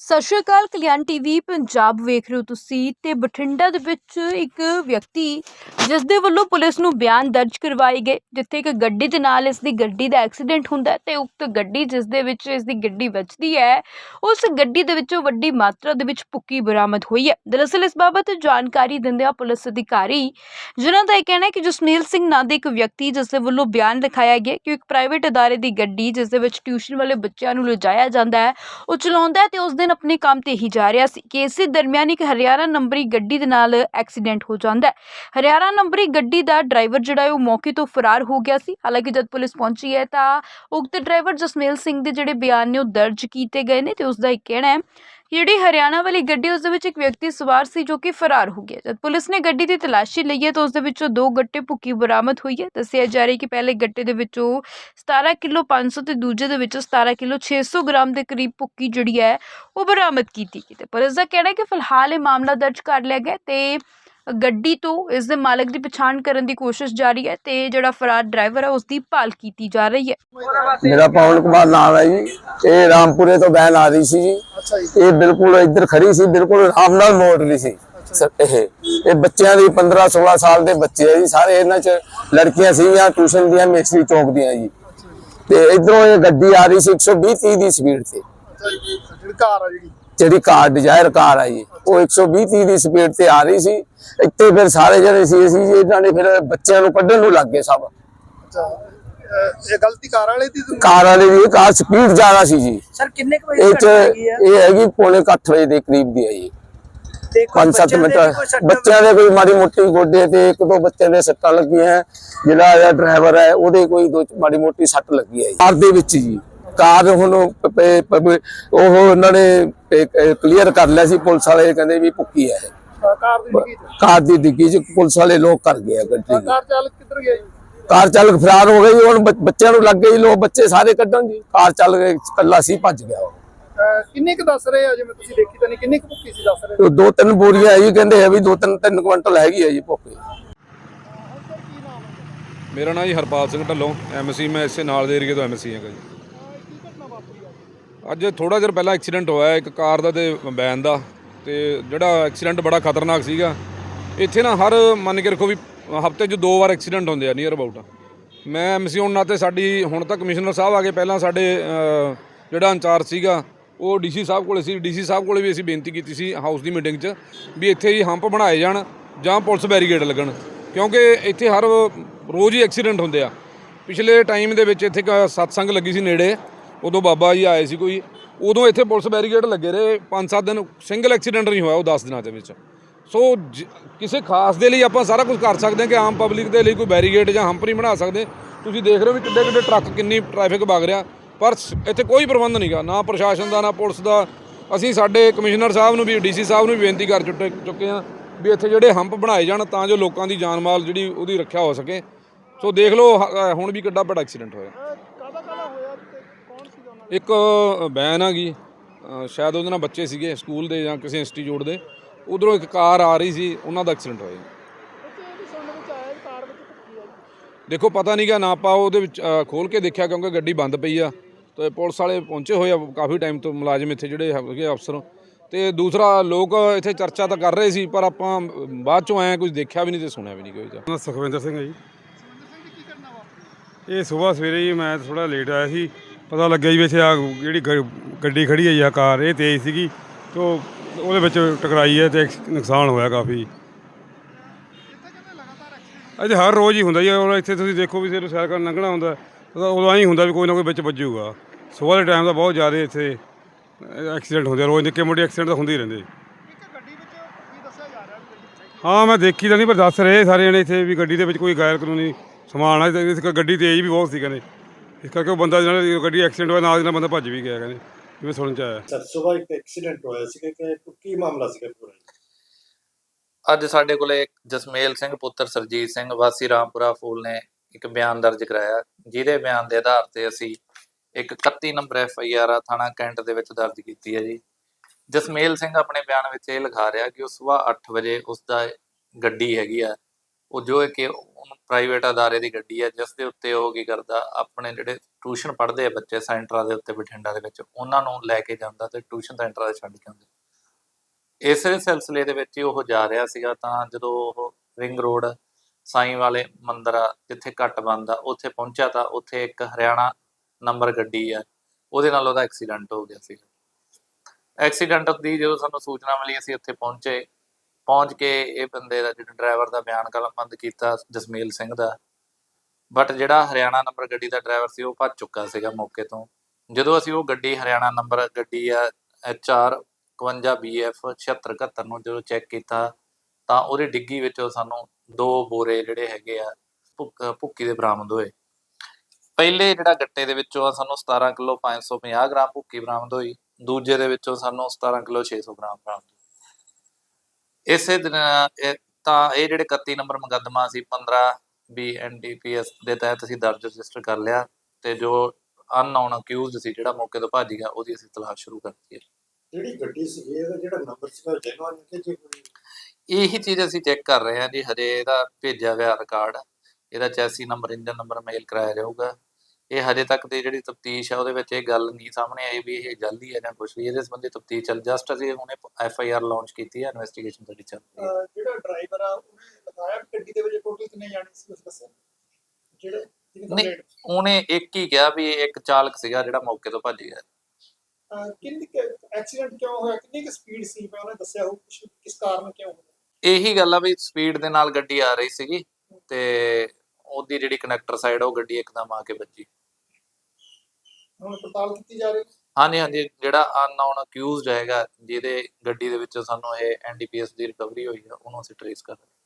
ਸਤਿ ਸ਼੍ਰੀ ਅਕਾਲ, ਕਲਿਆਣ ਟੀਵੀ ਪੰਜਾਬ ਵੇਖ ਰਹੇ ਹੋ ਤੁਸੀਂ ਤੇ ਬਠਿੰਡਾ ਦੇ ਵਿੱਚ ਇੱਕ ਵਿਅਕਤੀ ਜਿਸ ਦੇ ਵੱਲੋਂ ਪੁਲਿਸ ਨੂੰ ਬਿਆਨ ਦਰਜ ਕਰਵਾਏ ਗਏ, ਜਿੱਥੇ ਇੱਕ ਗੱਡੀ ਦੇ ਨਾਲ ਇਸ ਦੀ ਗੱਡੀ ਦਾ ਐਕਸੀਡੈਂਟ ਹੁੰਦਾ ਹੈ ਤੇ ਉਕਤ ਗੱਡੀ ਜਿਸ ਦੇ ਵਿੱਚ ਇਸ ਦੀ ਗੱਡੀ ਵੱਜਦੀ ਹੈ, ਉਸ ਗੱਡੀ ਦੇ ਵਿੱਚੋਂ ਵੱਡੀ ਮਾਤਰਾ ਦੇ ਵਿੱਚ ਪੁੱਕੀ ਬਰਾਮਦ ਹੋਈ ਹੈ। ਦਰਅਸਲ ਇਸ ਬਾਬਤ ਜਾਣਕਾਰੀ ਦਿੰਦਿਆਂ ਪੁਲਿਸ ਅਧਿਕਾਰੀ, ਜਿਨ੍ਹਾਂ ਦਾ ਇਹ ਕਹਿਣਾ ਹੈ ਕਿ ਜਸਨੀਲ ਸਿੰਘ ਨਾਂ ਦੇ ਇੱਕ ਵਿਅਕਤੀ ਜਿਸ ਦੇ ਵੱਲੋਂ ਬਿਆਨ ਲਿਖਾਇਆ ਗਿਆ ਕਿ ਇੱਕ ਪ੍ਰਾਈਵੇਟ ਅਦਾਰੇ ਦੀ ਗੱਡੀ ਜਿਸ ਦੇ ਵਿੱਚ ਟਿਊਸ਼ਨ ਵਾਲੇ ਬੱਚਿਆਂ ਨੂੰ ਲਿਜਾਇਆ ਜਾਂਦਾ ਹੈ, ਉਹ ਚਲਾਉਂਦਾ ਹੈ ਤੇ ਉਸ ਦਿਨ ਆਪਣੇ ਕੰਮ ਤੇ ਹੀ ਜਾ ਰਿਹਾ ਸੀ ਕਿ ਇਸੇ ਦਰਮਿਆਨ ਇੱਕ ਹਰਿਆਣਾ ਨੰਬਰੀ ਗੱਡੀ ਦੇ ਨਾਲ ਐਕਸੀਡੈਂਟ ਹੋ ਜਾਂਦਾ ਹੈ। ਹਰਿਆਣਾ ਨੰਬਰੀ ਗੱਡੀ ਦਾ ਡਰਾਈਵਰ ਜਿਹੜਾ ਹੈ ਉਹ ਮੌਕੇ ਤੋਂ ਫਰਾਰ ਹੋ ਗਿਆ ਸੀ। ਹਾਲਾਂਕਿ ਜਦ ਪੁਲਿਸ ਪਹੁੰਚੀ ਹੈ ਤਾਂ ਉਕਤ ਡਰਾਈਵਰ ਜਸਮੇਲ ਸਿੰਘ ਦੇ ਜਿਹੜੇ ਬਿਆਨ ਨੇ ਉਹ ਦਰਜ ਕੀਤੇ ਗਏ ਨੇ ਤੇ ਉਸ ਦਾ ਇਹ ਕਹਿਣਾ ਹੈ ਜਿਹੜੀ ਹਰਿਆਣਾ ਵਾਲੀ ਗੱਡੀ, ਉਸ ਦੇ ਵਿੱਚ ਇੱਕ ਵਿਅਕਤੀ ਸਵਾਰ ਸੀ ਜੋ ਕਿ ਫਰਾਰ ਹੋ ਗਿਆ। ਜਦ ਪੁਲਿਸ ਨੇ ਗੱਡੀ ਦੀ ਤਲਾਸ਼ੀ ਲਈ ਹੈ, ਤਾਂ ਉਸ ਦੇ ਵਿੱਚੋਂ ਦੋ ਗੱਟੇ ਭੁੱਕੀ ਬਰਾਮਦ ਹੋਈ ਹੈ। ਦੱਸਿਆ ਜਾ ਰਿਹਾ ਕਿ ਪਹਿਲੇ ਗੱਟੇ ਦੇ ਵਿੱਚੋਂ 17 ਕਿਲੋ 500 ਤੇ ਦੂਜੇ ਦੇ ਵਿੱਚੋਂ 17 ਕਿਲੋ 600 ਗ੍ਰਾਮ ਦੇ ਕਰੀਬ ਭੁੱਕੀ ਜਿਹੜੀ ਹੈ, ਉਹ ਬਰਾਮਦ ਕੀਤੀ ਗਈ ਤੇ ਪੁਲਿਸ ਦਾ ਕਹਿਣਾ ਹੈ ਕਿ ਫਿਲਹਾਲ ਇਹ ਮਾਮਲਾ ਦਰਜ ਕਰ ਲਿਆ ਗਿਆ ਤੇ ਗੱਡੀ ਤੋਂ ਇਸ ਦੇ ਮਾਲਕ ਦੀ ਪਛਾਣ ਕਰਨ ਦੀ ਕੋਸ਼ਿਸ਼ ਜਾਰੀ ਹੈ ਤੇ ਜਿਹੜਾ ਫਰਾਰ ਡਰਾਈਵਰ ਹੈ ਉਸ ਦੀ ਭਾਲ ਕੀਤੀ ਜਾ ਰਹੀ ਹੈ। ਮੇਰਾ ਪਵਨ ਕੁਮਾਰ ਨਾਮ ਹੈ ਜੀ। ਇਹ ਰਾਮਪੁਰੇ ਤੋਂ ਬੈਨ ਆ ਰਹੀ ਸੀ ਜੀ। ਇਹ ਬਿਲਕੁਲ ਇੱਧਰ ਖੜੀ ਸੀ ਬਿਲਕੁਲ ਆਰਾਮ ਨਾਲ ਮੋੜ ਰਹੀ ਸੀ। ਇਹ ਇਹ ਬੱਚਿਆਂ ਦੀ 15 16 ਸਾਲ ਦੇ ਬੱਚੇ ਆ ਜੀ। ਸਾਰੇ ਇਹਨਾਂ ਚ ਲੜਕੀਆਂ ਸੀਗੀਆਂ ਟਿਊਸ਼ਨ ਦੀਆਂ ਮੇਸਰੀ ਚੌਕ ਦੀਆਂ ਜੀ। ਤੇ ਇਧਰੋਂ ਇਹ ਗੱਡੀ ਆ ਰਹੀ ਸੀ 120 30 ਦੀ ਸਪੀਡ ਤੇ। ਜਿਹੜੀ ਕਾਰ ਆ ਜਿਹੜੀ। ਜਿਹੜੀ ਕਾਰ ਡਿਜ਼ਾਇਰ ਕਾਰ ਆ ਜੀ ਉਹ 120 30 ਦੀ ਸਪੀਡ ਤੇ ਆ ਰਹੀ ਸੀ। ਇੱਥੇ ਫਿਰ ਸਾਰੇ ਜਣੇ ਸੀ ਅਸੀਂ ਜੀ ਇਹਨਾਂ ਨੇ ਫਿਰ ਬੱਚਿਆਂ ਨੂੰ ਕੱਢਣ ਨੂੰ ਲੱਗ ਗਏ ਸਭ। ਇਹ ਗਲਤੀ ਕਾਰ ਵਾਲੇ ਦੀ ਕਾਰ ਵਾਲੇ ਦੀ ਕਾਰ ਸਪੀਡ ਜ਼ਿਆਦਾ ਸੀ ਜੀ। ਸਰ ਕਿੰਨੇ ਕੁ ਵਜੇ ਇਹ ਚ ਘਟਨਾ ਹੈਗੀ ਆ? ਇਹ ਹੈਗੀ ਪੌਣੇ ਕੁ ਅੱਠ ਵਜੇ ਦੇ ਕਰੀਬ ਦੀ ਹੈ ਜੀ। ਤੇ ਕੋਈ 5-7 ਬੱਚਿਆਂ ਮਿੰਟ। ਬੱਚਿਆਂ ਦੇ ਕੋਈ ਮਾੜੀ ਮੋਟੀ ਗੋਡੇ ਤੇ ਇੱਕ ਦੋ ਬੱਚਿਆਂ ਦੇ ਸੱਟਾਂ ਲੱਗੀਆਂ। ਜਿਹੜਾ ਡਰਾਈਵਰ ਹੈ ਉਹਦੇ ਕੋਈ ਦੋ ਮਾੜੀ ਮੋਟੀ ਸੱਟ ਲੱਗੀ ਹੈ ਜੀ। ਕਾਰ ਦੇ ਵਿੱਚ ਜੀ। ਕਾਰ ਹੁਣ ਉਹ ਉਹਨਾਂ ਨੇ ਕਲੀਅਰ ਕਰ ਲਿਆ ਸੀ ਪੁਲਿਸ ਵਾਲੇ ਕਹਿੰਦੇ ਵੀ ਭੁੱਕੀ ਹੈ ਕਾਰ ਦੀ ਡਿੱਗੀ ਚ। ਪੁਲਿਸ ਵਾਲੇ ਲੋਕ ਕਰ ਗਏ ਆ ਗੱਡੀ। ਕਾਰ ਚਾਲਕ ਕਿੱਧਰ ਗਿਆ ਜੀ? ਕਾਰ ਚਾਲਕ ਫਰਾਰ ਹੋ ਗਈ ਹੁਣ ਬੱਚਿਆਂ ਨੂੰ ਲੱਗ ਗਈ ਲੋਕ ਬੱਚੇ ਸਾਰੇ ਕੱਢਣ ਜੀ। ਕਾਰ ਚੱਲ ਗਏ ਕੱਲਾ ਸੀ ਭੱਜ ਗਿਆ ਉਹ। ਕਿੰਨੇ ਕੁ ਦੱਸ ਰਹੇ ਆ? ਜਿਵੇਂ ਤੁਸੀਂ ਦੇਖੀ ਤਾਂ ਨਹੀਂ ਕਿੰਨੀ ਕੁ ਭੁੱਕੀ ਸੀ ਦੱਸ ਰਹੇ? ਉਹ ਦੋ ਤਿੰਨ ਬੋਰੀਆਂ ਹੈ ਜੀ ਕਹਿੰਦੇ ਹੈ ਵੀ ਦੋ ਤਿੰਨ ਤਿੰਨ ਕੁਇੰਟਲ ਹੈਗੀ ਹੈ ਜੀ ਭੁੱਕੀ। ਮੇਰਾ ਨਾਮ ਜੀ ਹਰਪਾਲ ਸਿੰਘ ਢੱਲੋਂ ਐਮਸੀ ਮੈਂ ਇਸੇ ਨਾਲ ਦੇ ਏਰੀਏ ਤੋਂ ਐਮਸੀ ਹਾਂ ਜੀ। ਅੱਜ ਥੋੜਾ ਜਿਹਾ ਪਹਿਲਾਂ ਐਕਸੀਡੈਂਟ ਹੋਇਆ, ਇੱਕ ਕਾਰ ਦਾ ਤੇ ਵੈਨ ਦਾ, ਤੇ ਜਿਹੜਾ ਐਕਸੀਡੈਂਟ ਬੜਾ ਖਤਰਨਾਕ ਸੀਗਾ। ਇੱਥੇ ਨਾ ਹਰ ਮੰਨ ਕੇ ਰੱਖੋ ਵੀ ਹਫ਼ਤੇ 'ਚ ਦੋ ਵਾਰ ਐਕਸੀਡੈਂਟ ਹੁੰਦੇ ਆ ਨੀਅਰ ਅਬਾਊਟ ਮੈਂ ਐਮਸੀ ਹੋਣ ਨਾਤੇ ਸਾਡੀ, ਹੁਣ ਤੱਕ ਕਮਿਸ਼ਨਰ ਸਾਹਿਬ ਆ ਗਏ, ਪਹਿਲਾਂ ਸਾਡੇ ਜਿਹੜਾ ਇੰਚਾਰਜ ਸੀਗਾ, ਉਹ ਡੀਸੀ ਸਾਹਿਬ ਕੋਲੇ ਸੀ। ਡੀਸੀ ਸਾਹਿਬ ਕੋਲੇ ਵੀ ਅਸੀਂ ਬੇਨਤੀ ਕੀਤੀ ਸੀ ਹਾਊਸ ਦੀ ਮੀਟਿੰਗ 'ਚ ਵੀ ਇੱਥੇ ਹੀ ਹੰਪ ਬਣਾਏ ਜਾਣ ਜਾਂ ਪੁਲਿਸ ਬੈਰੀਗੇਡ ਲੱਗਣ। ਕਿਉਂਕਿ ਇੱਥੇ ਹਰ ਰੋਜ਼ ਹੀ ਐਕਸੀਡੈਂਟ ਹੁੰਦੇ ਆ। ਪਿਛਲੇ ਟਾਈਮ ਦੇ ਵਿੱਚ ਇੱਥੇ ਇੱਕ ਸਤਸੰਗ ਲੱਗੀ ਸੀ ਨੇੜੇ ਉਦੋਂ ਬਾਬਾ ਜੀ ਆਏ ਸੀ ਕੋਈ, ਉਦੋਂ ਇੱਥੇ ਪੁਲਿਸ ਬੈਰੀਗੇਡ ਲੱਗੇ ਰਹੇ 5-7 ਦਿਨ ਸਿੰਗਲ ਐਕਸੀਡੈਂਟ ਨਹੀਂ ਹੋਇਆ ਉਹ 10 ਦਿਨਾਂ ਦੇ ਵਿੱਚ। ਸੋ ਜ- ਕਿਸੇ ਖਾਸ ਦੇ ਲਈ ਆਪਾਂ ਸਾਰਾ ਕੁਝ ਕਰ ਸਕਦੇ ਹਾਂ ਕਿ ਆਮ ਪਬਲਿਕ ਦੇ ਲਈ ਕੋਈ ਬੈਰੀਗੇਡ ਜਾਂ ਹੰਪ ਨਹੀਂ ਬਣਾ ਸਕਦੇ ਤੁਸੀਂ ਦੇਖ ਰਹੇ ਹੋ ਵੀ ਕਿੱਡੇ ਕਿੱਡੇ ਟਰੱਕ ਕਿੰਨੀ ਟ੍ਰੈਫਿਕ ਵਗ ਰਿਹਾ, ਪਰ ਇੱਥੇ ਕੋਈ ਪ੍ਰਬੰਧ ਨਹੀਂਗਾ ਨਾ ਪ੍ਰਸ਼ਾਸਨ ਦਾ, ਨਾ ਪੁਲਿਸ ਦਾ। ਅਸੀਂ ਸਾਡੇ ਕਮਿਸ਼ਨਰ ਸਾਹਿਬ ਨੂੰ ਵੀ, ਡੀਸੀ ਸਾਹਿਬ ਨੂੰ ਵੀ ਬੇਨਤੀ ਕਰ ਚੁੱਕੇ ਚੁੱਕੇ ਹਾਂ ਵੀ ਇੱਥੇ ਜਿਹੜੇ ਹੰਪ ਬਣਾਏ ਜਾਣ ਤਾਂ ਜੋ ਲੋਕਾਂ ਦੀ ਜਾਨ ਮਾਲ ਜਿਹੜੀ ਉਹਦੀ ਰੱਖਿਆ ਹੋ ਸਕੇ। ਸੋ ਦੇਖ ਲਓ ਹੁਣ ਵੀ ਕਿੱਡਾ ਵੱਡਾ ਐਕਸੀਡੈਂਟ ਹੋਇਆ ਕਾਹਦਾ ਕਾਹਦਾ ਹੋਇਆ ਤੇ ਕੌਣ ਸੀਗਾ ਉਹਨਾਂ ਇੱਕ ਵੈਨ ਆ ਗਈ। ਸ਼ਾਇਦ ਉਹਦੇ ਨਾਲ ਬੱਚੇ ਸੀਗੇ ਸਕੂਲ ਦੇ ਜਾਂ ਕਿਸੇ ਇੰਸਟੀਚਿਊਟ ਦੇ। ਉਧਰੋਂ ਇੱਕ ਕਾਰ ਆ ਰਹੀ ਸੀ, ਉਹਨਾਂ ਦਾ ਐਕਸੀਡੈਂਟ ਹੋਇਆ ਦੇਖੋ, ਪਤਾ ਨਹੀਂ ਨਹੀਂਗਾ ਨਾ ਆਪਾਂ ਉਹਦੇ ਵਿੱਚ ਖੋਲ ਕੇ ਦੇਖਿਆ ਕਿਉਂਕਿ ਗੱਡੀ ਬੰਦ ਪਈ ਆ। ਤੇ ਪੁਲਿਸ ਵਾਲੇ ਪਹੁੰਚੇ ਹੋਏ ਆ ਕਾਫੀ ਟਾਈਮ ਤੋਂ ਮੁਲਾਜ਼ਮ ਇੱਥੇ ਜਿਹੜੇ ਹੈਗੇ ਅਫਸਰ। ਤੇ ਦੂਸਰਾ, ਲੋਕ ਇੱਥੇ ਚਰਚਾ ਤਾਂ ਕਰ ਰਹੇ ਸੀ, ਪਰ ਆਪਾਂ ਬਾਅਦ ਚੋਂ ਆਏ ਕੁਝ ਦੇਖਿਆ ਵੀ ਨਹੀਂ ਤੇ ਸੁਣਿਆ ਵੀ ਨਹੀਂ ਕੋਈ ਦਾ ਸੁਖਵਿੰਦਰ ਸਿੰਘ ਹੈ ਜੀ। ਇਹ ਸਵੇਰ ਸਵੇਰੇ ਹੀ ਮੈਂ ਥੋੜਾ ਲੇਟ ਆਇਆ ਸੀ। ਪਤਾ ਲੱਗਿਆ ਜੀ ਵੀ ਇੱਥੇ ਆ ਜਿਹੜੀ ਗ- ਗੱਡੀ ਖੜੀ ਹੈ ਜੀ ਆ ਕਾਰ ਇਹ ਤੇਜ਼ ਸੀਗੀ ਤੋ ਉਹਦੇ ਵਿੱਚ ਟਕਰਾਈ ਹੈ ਤੇ ਐਕਸ- ਨੁਕਸਾਨ ਹੋਇਆ ਕਾਫੀ। ਅਜੇ ਹਰ ਰੋਜ਼ ਹੀ ਹੁੰਦਾ ਜੀ ਔਰ ਇੱਥੇ ਤੁਸੀਂ ਦੇਖੋ ਵੀ ਸਿਰ ਸੈਰ ਕਰਨ ਲੰਘਣਾ ਹੁੰਦਾ ਤਾਂ ਉਦੋਂ ਐਂ ਹੁੰਦਾ ਵੀ ਕੋਈ ਨਾ ਕੋਈ ਵਿੱਚ ਵੱਜੂਗਾ। ਸਵੇਰ ਦੇ ਟਾਈਮ ਦਾ ਬਹੁਤ ਜ਼ਿਆਦਾ ਇੱਥੇ ਐਕਸੀਡੈਂਟ ਹੁੰਦੇ ਆ, ਰੋਜ਼ ਨਿੱਕੇ ਮੋਟੇ ਐਕਸੀਡੈਂਟ ਤਾਂ ਹੁੰਦੇ ਹੀ ਰਹਿੰਦੇ। ਇੱਕ ਗੱਡੀ ਵਿੱਚ ਕੀ ਦੱਸਿਆ ਜਾ ਰਿਹਾ ਵੀ ਗੱਡੀ ਹਾਂ ਮੈਂ ਦੇਖੀ ਤਾਂ ਨਹੀਂ ਪਰ ਦੱਸ ਰਹੇ ਸਾਰੇ ਜਣੇ ਇੱਥੇ ਵੀ ਗੱਡੀ ਦੇ ਵਿੱਚ ਕੋਈ ਗੈਰ ਕਾਨੂੰਨੀ ਸਮਾਨ ਆ ਤੇ ਇਸ ਕਰਕੇ ਗੱਡੀ ਤੇਜ਼ ਵੀ ਬਹੁਤ ਸੀ ਕਹਿੰਦੇ। ਇਸ ਕਰਕੇ ਉਹ ਬੰਦਾ ਜਿਹਨਾਂ ਦੀ ਗੱਡੀ ਐਕਸੀਡੈਂਟ ਹੋਇਆ ਨਾਲ ਦੀ ਨਾਲ ਬੰਦਾ ਭੱਜ ਵੀ ਗਿਆ ਕਹਿੰਦੇ ਜਿਵੇਂ ਸੁਣਨ ਚ ਆਇਆ। ਸਰ ਸੁਬਾਹ ਇੱਕ ਐਕਸੀਡੈਂਟ ਹੋਇਆ ਸੀ ਕਿ ਕੀ ਮਾਮਲਾ ਸੀ ਪੂਰਾ? ਅੱਜ ਸਾਡੇ ਕੋਲੇ ਇੱਕ ਜਸਮੇਲ ਸਿੰਘ ਪੁੱਤਰ ਸਰਜੀਤ ਸਿੰਘ ਵਾਸੀ ਰਾਮਪੁਰਾ ਫੂਲ ਨੇ ਇੱਕ ਬਿਆਨ ਦਰਜ ਕਰਾਇਆ। ਜਿਹਦੇ ਬਿਆਨ ਦੇ ਆਧਾਰ ਤੇ ਅਸੀਂ ਇੱਕ 31 ਨੰਬਰ ਐਫ ਆਈ ਆਰ ਥਾਣਾ ਕੈਂਟ ਦੇ ਵਿੱਚ ਦਰਜ ਕੀਤੀ ਹੈ ਜੀ। ਜਸਮੇਲ ਸਿੰਘ ਆਪਣੇ ਬਿਆਨ ਵਿੱਚ ਇਹ ਲਿਖਾ ਰਿਹਾ ਕਿ ਉਹ ਸਵੇਰ 8 ਵਜੇ ਉਸ ਦਾ ਗੱਡੀ ਹੈਗੀ ਆ ਉਹ ਜੋ ਹੈ ਕਿ ਉਹਨੂੰ ਪ੍ਰਾਈਵੇਟ ਅਦਾਰੇ ਦੀ ਗੱਡੀ ਹੈ ਜਿਸ ਦੇ ਉੱਤੇ ਉਹ ਕੀ ਕਰਦਾ, ਆਪਣੇ ਜਿਹੜੇ ਟਿਊਸ਼ਨ ਪੜ੍ਹਦੇ ਆ ਬੱਚੇ ਸੈਂਟਰਾਂ ਦੇ ਉੱਤੇ, ਬਠਿੰਡਾ ਦੇ ਵਿੱਚ, ਉਹਨਾਂ ਨੂੰ ਲੈ ਕੇ ਜਾਂਦਾ ਤੇ ਟਿਊਸ਼ਨ ਸੈਂਟਰਾਂ ਦੇ ਛੱਡ ਕੇ ਆਉਂਦਾ। ਇਸੇ ਸਿਲਸਿਲੇ ਦੇ ਵਿੱਚ ਹੀ ਉਹ ਜਾ ਰਿਹਾ ਸੀਗਾ, ਤਾਂ ਜਦੋਂ ਉਹ ਰਿੰਗ ਰੋਡ ਸਾਈਂ ਵਾਲੇ ਮੰਦਰ ਆ, ਜਿੱਥੇ ਘੱਟ ਬੰਦ ਉੱਥੇ ਪਹੁੰਚਿਆ ਤਾਂ ਉੱਥੇ ਇੱਕ ਹਰਿਆਣਾ ਨੰਬਰ ਗੱਡੀ ਆ, ਉਹਦੇ ਨਾਲ ਉਹਦਾ ਐਕਸੀਡੈਂਟ ਹੋ ਗਿਆ ਸੀ ਐਕਸੀਡੈਂਟ ਦੀ ਜਦੋਂ ਸਾਨੂੰ ਸੂਚਨਾ ਮਿਲੀ, ਅਸੀਂ ਉੱਥੇ ਪਹੁੰਚੇ ਪਹੁੰਚ ਕੇ ਇਹ ਬੰਦੇ ਦਾ ਜਿਹੜਾ ਡਰਾਈਵਰ ਦਾ ਬਿਆਨ ਕਲਮਬੰਦ ਕੀਤਾ ਜਸਮੀਲ ਸਿੰਘ ਦਾ। ਬਟ ਜਿਹੜਾ ਹਰਿਆਣਾ ਨੰਬਰ ਗੱਡੀ ਦਾ ਡਰਾਈਵਰ ਸੀ, ਉਹ ਭੱਜ ਚੁੱਕਾ ਸੀਗਾ ਮੌਕੇ ਤੋਂ। ਜਦੋਂ ਅਸੀਂ ਉਹ ਗੱਡੀ, ਹਰਿਆਣਾ ਨੰਬਰ ਗੱਡੀ ਆ HR 51 BF 7671 ਨੂੰ ਜਦੋਂ ਚੈੱਕ ਕੀਤਾ, ਤਾਂ ਉਹਦੀ ਡਿੱਗੀ ਵਿੱਚੋਂ ਸਾਨੂੰ ਦੋ ਬੋਰੇ ਜਿਹੜੇ ਹੈਗੇ ਆ, ਭੁੱਕ- ਭੁੱਕੀ ਦੇ ਬਰਾਮਦ ਹੋਏ। ਪਹਿਲੇ ਜਿਹੜਾ ਗੱਟੇ ਦੇ ਵਿੱਚੋਂ ਆ, ਸਾਨੂੰ 17 ਕਿਲੋ 550 ਗ੍ਰਾਮ ਭੁੱਕੀ ਬਰਾਮਦ ਹੋਈ। ਦੂਜੇ ਦੇ ਵਿੱਚੋਂ ਸਾਨੂੰ 17 ਕਿਲੋ 600 ਗ੍ਰਾਮ ਬਰਾਮਦ ਹੋਈ। ਇਸੇ ਦਿਨ ਤਾਂ ਇਹ ਜਿਹੜੇ 31 ਨੰਬਰ ਮੁਕੱਦਮਾ ਸੀ 15 ਬੀ ਐਨਡੀਪੀਐਸ ਦੇ ਤਹਿਤ ਅਸੀਂ ਦਰਜ ਰਜਿਸਟਰ ਕਰ ਲਿਆ ਤੇ ਜੋ ਅਨਨੋਨ ਅਕਿਊਜ਼ਡ ਸੀ ਜਿਹੜਾ ਮੌਕੇ ਤੋਂ ਭੱਜ ਗਿਆ ਉਹਦੀ ਅਸੀਂ ਤਲਾਸ਼ ਸ਼ੁਰੂ ਕਰਤੀ ਹੈ। ਜਿਹੜੀ ਗੱਡੀ ਇਹਦਾ ਜਿਹੜਾ ਨੰਬਰ ਸੀਗਾ ਉਹ ਜੈਨੂਅਨ ਕਿ ਜੇ ਕੋਈ ਇਹੀ ਚੀਜ਼ ਅਸੀਂ ਚੈੱਕ ਕਰ ਰਹੇ ਹਾਂ ਜੀ ਹਜੇ ਇਹਦਾ ਭੇਜਿਆ ਹੋਇਆ ਰਿਕਾਰਡ ਇਹਦਾ ਚੈਸੀ ਨੰਬਰ ਇੰਜਨ ਨੰਬਰ ਮੇਲ ਕਰਾਇਆ ਜਾਊਗਾ। ਇਹ ਹਜੇ ਤੱਕ ਦੀ ਜਿਹੜੀ ਤਫਤੀਸ਼ ਹੈ ਉਹਦੇ ਵਿੱਚ ਇਹ ਗੱਲ ਨਹੀਂ ਸਾਹਮਣੇ ਆਈ ਵੀ ਇਹ ਜਾਲੀ ਹੈ ਜਾਂ ਕੁਝ ਵੀ ਇਹਦੇ ਸੰਬੰਧੀ ਤਫਤੀਸ਼ ਚੱਲ ਜਸਟ ਅਸੀਂ ਹੁਣੇ ਐਫ ਆਈ ਆਰ ਲਾਂਚ ਕੀਤੀ ਹੈ ਇਨਵੈਸਟੀਗੇਸ਼ਨ ਸਾਡੀ ਚੱਲ ਰਹੀ ਹੈ। ਜਿਹੜਾ ਡਰਾਈਵਰ ਆ ਉਹਨੇ ਲਗਾਇਆ ਗੱਡੀ ਦੇ ਵਿੱਚ ਟੋਟਲ ਕਿੰਨੇ ਜਾਣੇ ਸੀ ਉਸ ਦੱਸਿਆ ਜਿਹੜੇ ਨਹੀਂ। ਉਹਨੇ ਇੱਕ ਹੀ ਕਿਹਾ ਵੀ ਇੱਕ ਚਾਲਕ ਸੀਗਾ ਜਿਹੜਾ ਮੌਕੇ ਤੋਂ ਭੱਜ ਗਿਆ। ਕਿੰਨੀ ਐਕਸੀਡੈਂਟ ਕਿਉਂ ਹੋਇਆ? ਕਿੰਨੀ ਕੁ ਸਪੀਡ ਸੀ? ਮੈਂ ਉਹਨੇ ਦੱਸਿਆ ਕੁਛ ਕਿਸ ਕਾਰਨ ਕਿਉਂ ਹੋਇਆ? ਇਹੀ ਗੱਲ ਆ ਵੀ ਸਪੀਡ ਦੇ ਨਾਲ ਗੱਡੀ ਆ ਰਹੀ ਸੀਗੀ ਤੇ ਉਹਦੀ ਜਿਹੜੀ ਕਨੈਕਟਰ ਸਾਈਡ ਉਹ ਗੱਡੀ ਇੱਕਦਮ ਆ ਕੇ ਵੱਜੀ। ਹੁਣ ਪੜਤਾਲ ਕੀਤੀ ਜਾ ਰਹੀ ਹੈ। ਹਾਂਜੀ ਹਾਂਜੀ, ਜਿਹੜਾ ਅਨਨੋਨ ਅਕਿਊਜ਼ਡ ਹੈਗਾ, ਜਿਹਦੇ ਗੱਡੀ ਦੇ ਵਿੱਚੋਂ ਸਾਨੂੰ ਇਹ ਐਨਡੀਪੀਐਸ ਦੀ ਰਿਕਵਰੀ ਹੋਈ ਆ ਉਹਨੂੰ ਅਸੀਂ ਟ੍ਰੇਸ ਕਰ ਰਹੇ ਹਾਂ।